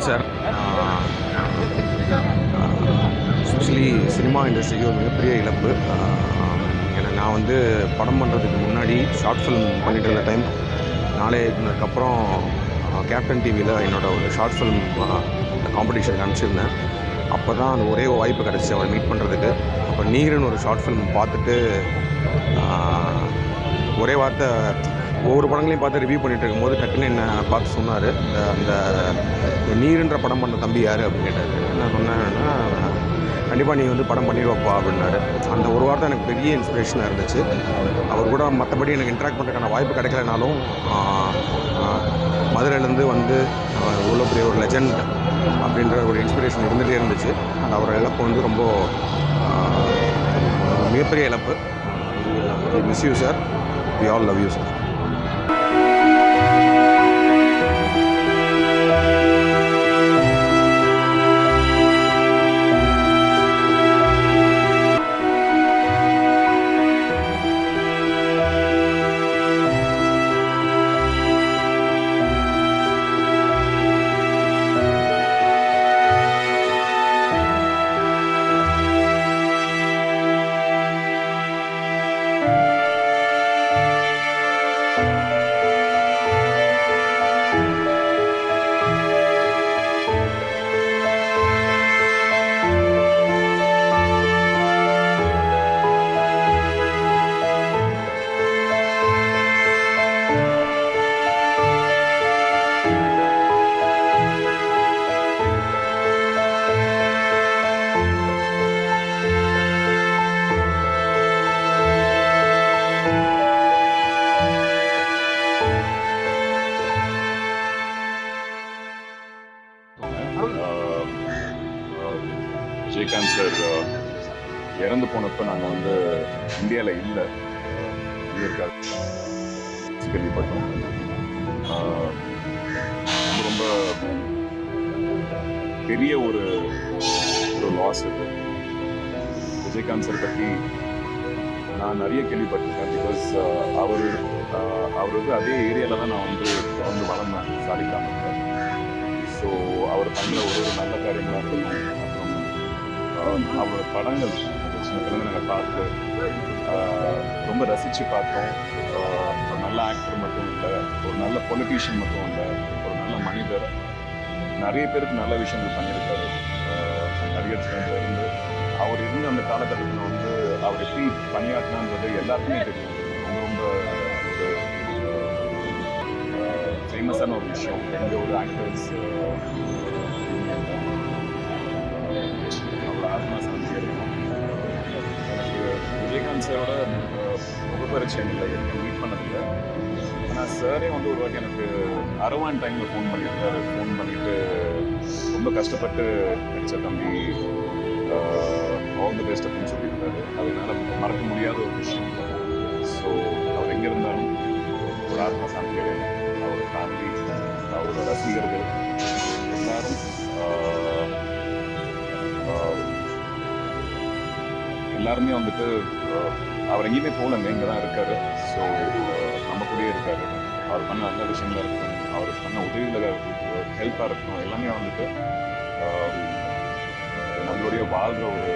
Vijayakanth sir. Especially cinema இண்டஸ்ட்ரிக்கு ஒரு மிகப்பெரிய இழப்பு. ஏன்னா நான் வந்து படம் பண்ணுறதுக்கு முன்னாடி ஷார்ட் ஃபிலிம் பண்ணிட்டு இருந்த டைம் நாளே அப்புறம் கேப்டன் டிவியில் என்னோட ஒரு ஷார்ட் ஃபிலிம் காம்படிஷனுக்கு அனுப்பிச்சிருந்தேன். அப்போ தான் அந்த ஒரே வாய்ப்பு கிடச்சி அவரை மீட் பண்ணுறதுக்கு அப்போ நீருன்னு ஒரு ஷார்ட் ஃபிலிம் பார்த்துட்டு ஒரே வார்த்தை ஒவ்வொரு படங்களையும் பார்த்து ரிவ்யூ பண்ணிட்டு இருக்கும்போது டக்குன்னு என்ன பார்த்து சொன்னார். அந்த நீருன்ற படம் பண்ண தம்பி யார் அப்படின்னு கேட்டார். என்ன சொன்னேன்னா கண்டிப்பாக நீ வந்து படம் பண்ணிடுவாப்பா அப்படின்னாரு. அந்த ஒரு வார்த்தை எனக்கு பெரிய இன்ஸ்பிரேஷனாக இருந்துச்சு. அவர் கூட மற்றபடி எனக்கு இன்ட்ராக்ட் பண்ணுறதுக்கான வாய்ப்பு கிடைக்கலனாலும் மதுரையிலேருந்து வந்து இவ்வளோ பெரிய ஒரு லெஜண்ட் அப்படின்ற ஒரு இன்ஸ்பிரேஷன் இருந்துகிட்டே இருந்துச்சு. அந்த அவர் இழப்பு வந்து ரொம்ப மிகப்பெரிய இழப்பு. Miss you sir we all love you sir Srikanth sir இறந்து போனப்போ நாங்கள் வந்து இந்தியாவில் இல்லை. கேள்விப்பட்டோம். ரொம்ப பெரிய ஒரு ஒரு லாஸ் இது விஜயகாந்த் சார் பற்றி நான் நிறைய கேள்விப்பட்டிருக்கேன். பிகாஸ் அவர் அவர் வந்து அதே ஏரியாவில் தான் நான் வந்து வந்து வளர்ந்தேன். சாலிகிராமத்தில் ஸோ அவர் பண்ண ஒரு வந்து அவரோட படங்கள் சின்னதுலேருந்து நாங்கள் பார்த்து ரொம்ப ரசித்து பார்த்தோம். ஒரு நல்ல ஆக்டர் மட்டும் இல்லை ஒரு நல்ல பொலிட்டீஷியன் மட்டும் இல்லை ஒரு நல்ல மனிதர். நிறைய பேருக்கு நல்ல விஷயங்கள் பண்ணியிருக்காரு. நடிகர் இருந்து. அவர் இருந்த அந்த காலகட்டத்தில் வந்து அவர் எப்படி பணியாற்றினான்றது எல்லாருக்குமே தெரியும். ரொம்ப ரொம்ப ஃபேமஸான ஒரு விஷயம். எந்த ஒரு ஆக்டர்ஸ் சாரோட முகப்பரிச்சயம் இல்லை எனக்கு மீட் பண்ணதில்லை ஆனால் சாரே வந்து ஒரு வாட்டி எனக்கு அரவான் டைமில் ஃபோன் பண்ணியிருக்காரு ஃபோன் பண்ணிட்டு ரொம்ப கஷ்டப்பட்டு நடித்த தம்பி ஆல் தி பெஸ்ட் அப்படின்னு சொல்லியிருக்காரு அது என்னால் மறக்க முடியாத ஒரு விஷயம். ஸோ அவர் எங்கே இருந்தாலும் ஒரு ஆத்மா சாந்தி அவர் ஃபேமிலி அவரோட ரசிகர்கள் எல்லாருமே வந்துட்டு அவர் எங்கேயுமே போகலங்க இங்கே தான் இருக்காரு. ஸோ நம்ம கூடயே இருக்காரு. அவர் பண்ண நல்ல விஷயங்களா இருக்கும் அவர் பண்ண உதவிகளை ஹெல்ப்பாக இருக்கும் எல்லாமே வந்துட்டு நம்மளுடைய வாழ்கிற ஒரு